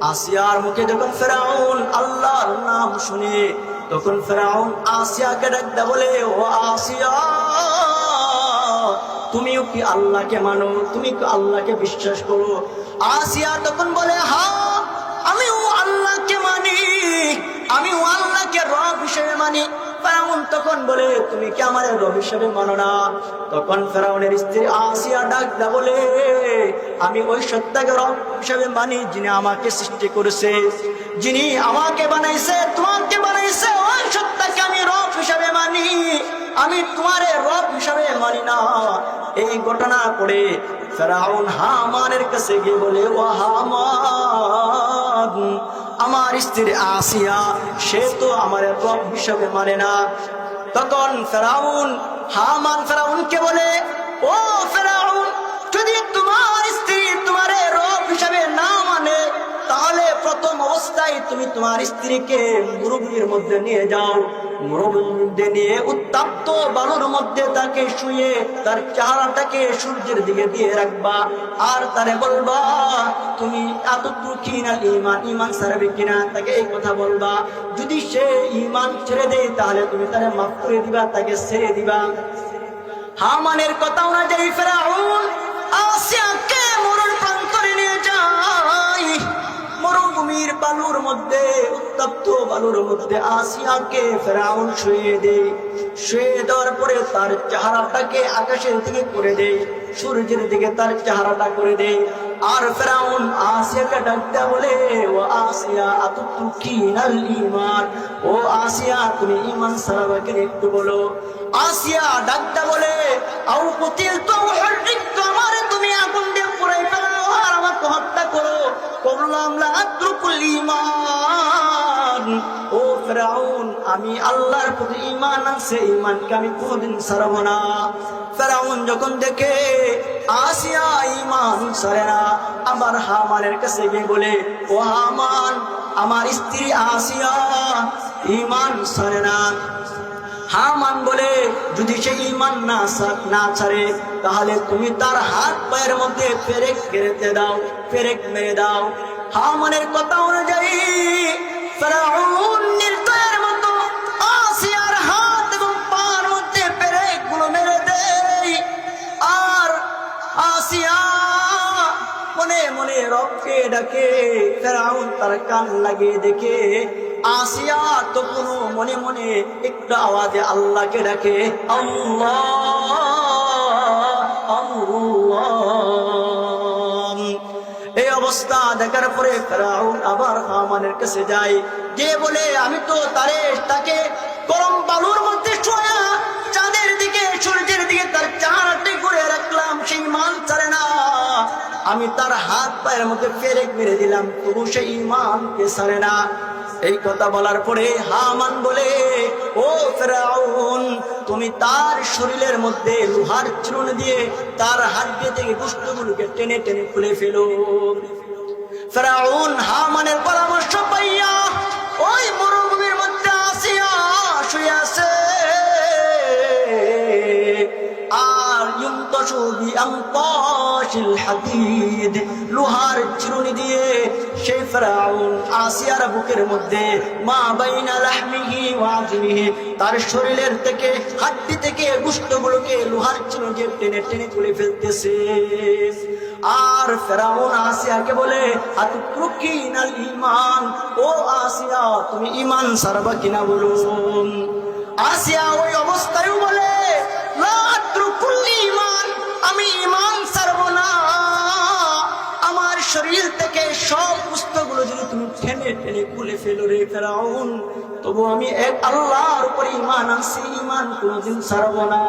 আসিয়ার মুখে যখন ফেরাউন আল্লাহর নাম শুনে, তখন ফেরাউন আসিয়াকে ডাকতে বলে, ও আসিয়া, তুমিও কি আল্লাহকে মানো? তুমি কি আল্লাহকে বিশ্বাস করো? আসিয়া তখন বলে, হা, আমিও আল্লাহকে মানি, আমিও আল্লাহকে রব হিসেবে মানি। ফেরাউন তখন বলে, তুমি কি আমার রব হিসেবে মানো না? তখন ফেরাউনের স্ত্রী আসিয়া ডাকদা বলে, আমি ওই সত্যাকে রব হিসেবে মানি যিনি আমাকে সৃষ্টি করেছে, যিনি আমাকে বানাইছে ঘটনা পড়ে ফেরাউন হামানের কাছে গিয়ে বলে ও হামান আমার স্ত্রী আসিয়া, সে তো আমার রব হিসাবে মানে না। তখন ফেরাউন, হামান ফেরাউনকে বলে, ও ফেরাউন তুমি তোমার স্ত্রীকে মুরব্বীর মধ্যে নিয়ে যাও। নিয়ে বালুর মধ্যে তাকে শুয়ে তার চেহারাটাকে সূর্যের দিকে দিয়ে রাখবা আর তারে বলবা, তুমি এত ইমান ইমান সারবে কিনা? তাকে এই কথা বলবা। যদি সে ইমান ছেড়ে দেয়, তাহলে তুমি তারে মাফ করে দিবা, তাকে ছেড়ে দিবা। হামানের কথা অনুযায়ী ফেরাউন, আসিয়াকে মরুভূমির বালুর মধ্যে, উত্তপ্ত বালুর মধ্যে আসিয়াকে ফেরাউন শুয়ে দেয় শুয়ে দেওয়ার পরে তার চেহারাটাকে আকাশের দিকে করে দেয় সূর্যের দিকে তার চেহারাটা করে দেয় আর ফেরাউন আসিয়াকে ডাকতে বলে, ও আসিয়া আতুতু কিনাল ইমান ও আসিয়া, তুমি ইমান সারাবাকে একটু বলো। আসিয়া ডাকতে বলে আউ কুতিল তো করলাম লা ঈমান। ও ফেরাউন, আমি আল্লাহর প্রতি ঈমান আছে ঈমানকে আমি কোনদিন ছাড়বো না। ফেরাউন যখন দেখে, আসিয়া ঈমান ছাড়ে না। আবার হামানের কাছে গিয়ে বলে, ও হামান, আমার স্ত্রী আসিয়া ঈমান ছাড়ে না। হামান বলে, যদি সে ইমান না না ছাড়ে, তাহলে তুমি তার হাত পায়ের মধ্যে ফেরেক কেড়েতে দাও, ফেরেক মেরে দাও। হামানের কথা অনুযায়ী হাত এবং আর আসিয়া মনে মনে ডাকে তার দেখে, আসিয়া তো কোনো মনে মনে একটু আওয়াজে আল্লাহকে ডাকে, আল্লাহ। অবস্থা দেখার পরে ফেরাউন আবার হামানের কাছে যায়। যে বলে, আমি তো তারে, তাকে গরম বালুর মধ্যে শোয়া চাঁদের দিকে, সূর্যের দিকে তার চাহারাটি করে রাখলাম, সেই মান ছাড়ে না। আমি তার হাত পায়ের মধ্যে ফেরেক মেরে দিলাম, তবু সেই ইমানকে ছাড়ে না। এই কথা বলার পরে হামান বলে ও ফেরাউন, তুমি তার শরীরের মধ্যে লোহার চূর্ণ দিয়ে তার হাড্ডি থেকে দুষ্টগুলোকে টেনে টেনে খুলে ফেলো। ফেরাউন, হামানের পরামর্শ পাইয়া ওই লোহার চিরুনি দিয়ে সেই ফেরাউন আসিয়ার বুকের মধ্যে মা বাইনা লাহমিহি ওয়া আজমিহি, তার শরীরের থেকে হাড্ডি থেকে গুস্তগুলোকে লোহার চিরুনি দিয়ে টেনে টেনে তুলে ফেলতেছে। আর ফেরাউন আসিয়াকে বলে আতুকিনাল ইমান ও আসিয়া, তুমি ইমান সারবা কিনা বলুন? আসিয়া ওই অবস্থায় বলে লা ফেলো তবু আমি এক আল্লাহর উপর ইমান আনছি ইমান কোনোদিন ছাড়ব না।